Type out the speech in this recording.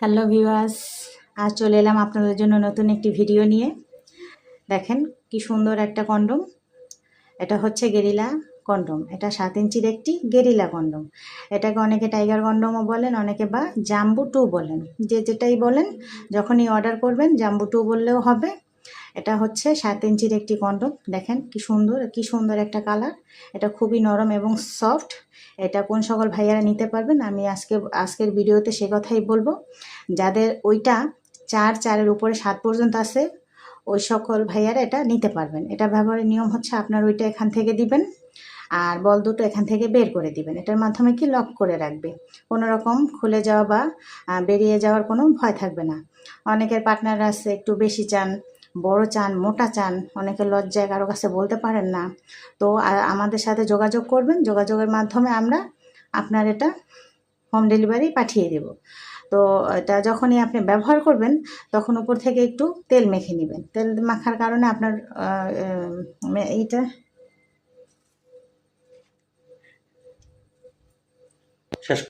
Hello viewers, আজ চলে এলাম আপনাদের জন্য নতুন একটি ভিডিও নিয়ে। দেখেন কি সুন্দর একটা কন্ডম। এটা হচ্ছে গেরিলা কন্ডম। এটা সাত ইঞ্চির একটি গেরিলা কন্ডম। এটাকে অনেকে টাইগার কন্ডমও বলেন, অনেকে বা জাম্বু টু বলেন। যে যেটাই বলেন, যখনই অর্ডার করবেন জাম্বু টু বললেও হবে। এটা হচ্ছে সাত ইঞ্চির একটি কন্ডম। দেখেন কি সুন্দর কি সুন্দর একটা কালার। এটা খুবই নরম এবং সফট। এটা কোন সকল ভাইয়ারা নিতে পারবেন, আমি আজকে, আজকের ভিডিওতে সে কথাই বলব। যাদের ওইটা চার চারের উপরে সাত পর্যন্ত আছে, ওই সকল ভাইয়ারা এটা নিতে পারবেন। এটা ব্যবহারের নিয়ম হচ্ছে আপনার ওইটা এখান থেকে দিবেন, আর বল দুটো এখান থেকে বের করে দিবেন। এটার মাধ্যমে কি লক করে রাখবে? কোনো রকম খুলে যাওয়া বা বেরিয়ে যাওয়ার কোনো ভয় থাকবে না। অনেকের পার্টনার আছে, একটু বেশি চান বড় চান, মোটা চান, অনেকে লজ্জায় কারও কাছে বলতে পারেন না। তো আমাদের সাথে যোগাযোগ করবেন। যোগাযোগের মাধ্যমে আমরা আপনার এটা হোম ডেলিভারি পাঠিয়ে দেব। তো এটা যখনই আপনি ব্যবহার করবেন, তখন উপর থেকে একটু তেল মেখে নেবেন। তেল মাখার কারণে আপনার এইটা শেষ